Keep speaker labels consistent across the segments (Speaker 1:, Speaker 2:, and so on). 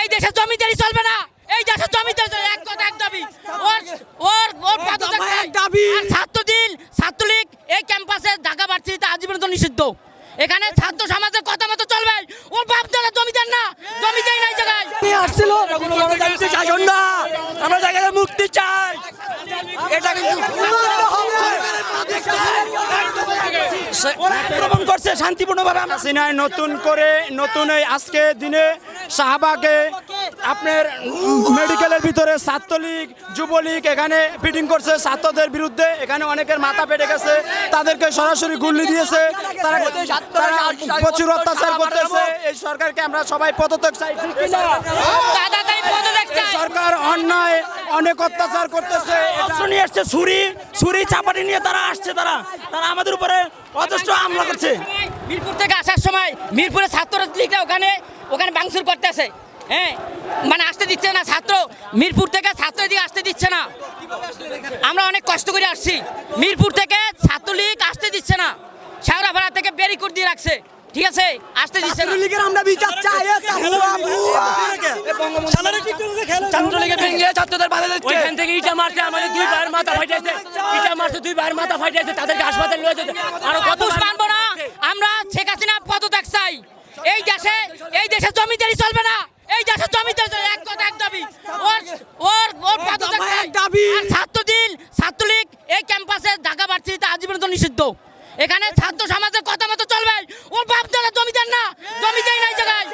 Speaker 1: এই চলবে না এই দেশে জমিদারি ওর ওর এই ক্যাম্পাসে ঢাকা ভার্সিটিতে আজীবন নিষিদ্ধ এখানে ছাত্র সমাজের কথা মতো চলবে ওর বাপ দাদা জমিদার না জমিদারি
Speaker 2: আমরা জায়গায় মুক্তি চাই। এটা কিন্তু আক্রমণ করছে শান্তিপূর্ণভাবে
Speaker 3: হাসিনায় নতুন করে নতুন এই আজকে দিনে শাহবাগে আপনার মেডিকেলের ভিতরে ছাত্রলীগ যুবলীগ এখানে ফিটিং করছে ছাত্রদের বিরুদ্ধে। এখানে অনেকের মাথা পেটে গেছে তাদেরকে সরাসরি গুল্লি দিয়েছে। তারা তারা প্রচুর অত্যাচার করতেছে। এই সরকারকে আমরা সবাই পদত্যাগ চাই সরকার অন্যায় অনেক অত্যাচার করতেছে।
Speaker 2: অস্ত্র নিয়ে আসছে ছুরি ছুরি চাপাটি নিয়ে তারা আসছে তারা তারা আমাদের উপরে অজস্র হামলা করছে।
Speaker 1: মিরপুর থেকে আসার সময় মিরপুরে ছাত্র লীগরা ওখানে ওখানে ভাঙচুর করতেছে। হ্যাঁ মানে আসতে দিচ্ছে না ছাত্র। মিরপুর থেকে ছাত্র এদিকে আসতে দিচ্ছে না। আমরা অনেক কষ্ট করে আসছি। মিরপুর থেকে ছাত্রলীগ আসতে দিচ্ছে না। থেকে বেরিকুট দিয়ে রাখছে। ঠিক আছে? আসতে দিচ্ছে না।
Speaker 2: লীগের আমরা বিচার চাই ছাত্রলীগের ভেঙে ছাত্রদের বাধা দিচ্ছে।
Speaker 4: ওইখান থেকে ইটা মারছে আমাদের দুই ভাইয়ের মাথা ফাইটাইছে ইটা মারছে দুই ভাইয়ের মাথা ফাইটাইছে তাদেরকে হাসপাতালে নিয়ে যেতে। আরও কত
Speaker 1: মানবো না। আমরা শেখ হাসিনা পদত্যাগ চাই। এই দেশে এই দেশে জমিদারি চলবে না। এই দেশে জমিদারি চলবে এক কথা এক দাবি। ওর ওর ওর পদত্যাগ চাই।
Speaker 2: দাবি।
Speaker 1: আর ছাত্রদিন ছাত্রলীগ এই ক্যাম্পাসে ঢাকা ভার্সিটিতে আজীবন নিষিদ্ধ। এখানে ছাত্র সমাজের কথা মতো চলবে। ওর বাপ দাদা জমিদার না জমিদারি নাই জায়গায়।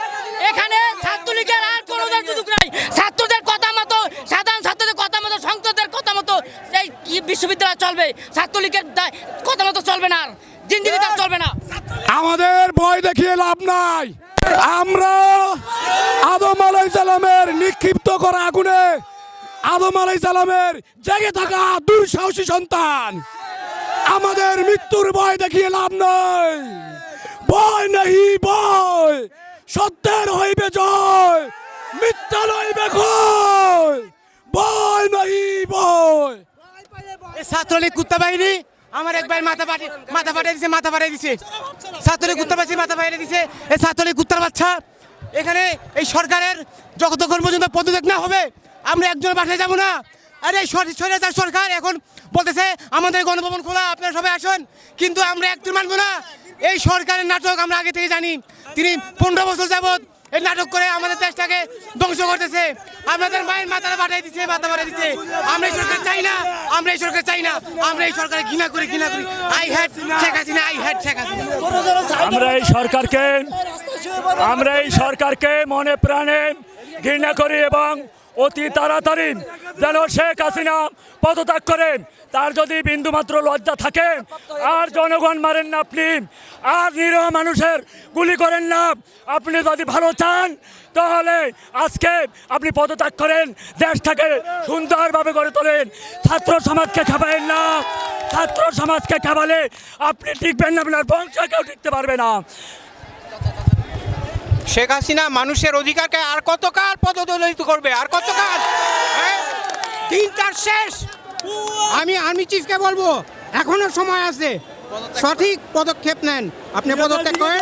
Speaker 1: এখানে ছাত্রলীগের আর কোনো সুযোগ নাই। ছাত্রদের কথা মতো, সাধারণ ছাত্রদের কথা মতো, সংসদের কথা মতো এই কি বিশ্ববিদ্যালয় চলবে? ছাত্রলীগের কথা মতো চলবে না আর। জিন্দিগিতে আর চলবে না।
Speaker 5: আমাদের ভয় দেখিয়ে লাভ নাই। আমরা আদম আলাই সালামের নিক্ষিপ্ত করা আগুনে, আদম আলাই সালামের জেগে থাকা দুঃসাহসী সন্তান। আমাদের মৃত্যুর ভয় দেখিয়ে লাভ নাই। ভয় নেই, ভয়। সত্যের হইবে জয়, মিথ্যা লইবে ক্ষয়। ভয় নেই, ভয়।
Speaker 6: ছাত্রলীগ কুত্তা বাহিনী, আমার এক ভাই মাথা পাটি মাথা ফাটিয়ে দিছে, মাথা ফাটিয়ে দিছে। ছাত্রলীগ কুত্তা বাহিনী মাথা ফাটিয়ে দিছে। এই ছাত্রলীগ কুত্তার বাচ্চা, এখানে এই সরকারের যতক্ষণ পর্যন্ত পদত্যাগ না হবে, আমরা একজন বাসায় যাব না। আরে সর- স্বৈরাচার সরকার। এখন বলতেছে, আমাদের গণভবন খোলা, আপনারা সবাই আসুন। কিন্তু আমরা একজন মানবো না। এই সরকারের নাটক আমরা আগে থেকে জানি। তিনি পনেরো বছর যাবত এই নাটক করে আমাদের দেশটাকে ধ্বংস করতেছে। আমাদের মায়ের মাথাটা পাঠিয়ে দিচ্ছে মাথা পাঠিয়ে দিচ্ছে আমরা এই সরকার চাই না, আমরা এই সরকার চাই না। আমরা এই সরকারে ঘৃণা করি ঘৃণা করি। I hate Sheikh Hasina, I hate Sheikh Hasina.
Speaker 4: আমরা এই সরকারকে, আমরা এই সরকারকে মনে প্রাণে ঘৃণা করি এবং অতি তাড়াতাড়ি যেন শেখ হাসিনা পদত্যাগ করেন। তার যদি বিন্দুমাত্র লজ্জা থাকে, আর জনগণ মারেন না আপনি, আর নিরহ মানুষের গুলি করেন না, আপনি যদি ভালো চান, তাহলে আজকে আপনি পদত্যাগ করেন। দেশটাকে সুন্দরভাবে গড়ে তোলেন। ছাত্র সমাজকে খাবাইন না, ছাত্র সমাজকে খাবালে আপনি টিকবেন না, আপনার বংশ কেউ টিকতে পারবে না।
Speaker 6: শেখ হাসিনা মানুষের অধিকারকে আর কতকাল পদদলিত করবে? আর কতকাল? হ্যাঁ? দিন তার শেষ। আমি আর্মি চিফকে বলব, এখনও সময় আছে। সঠিক পদক্ষেপ নেন। আপনি পদত্যাগ করেন।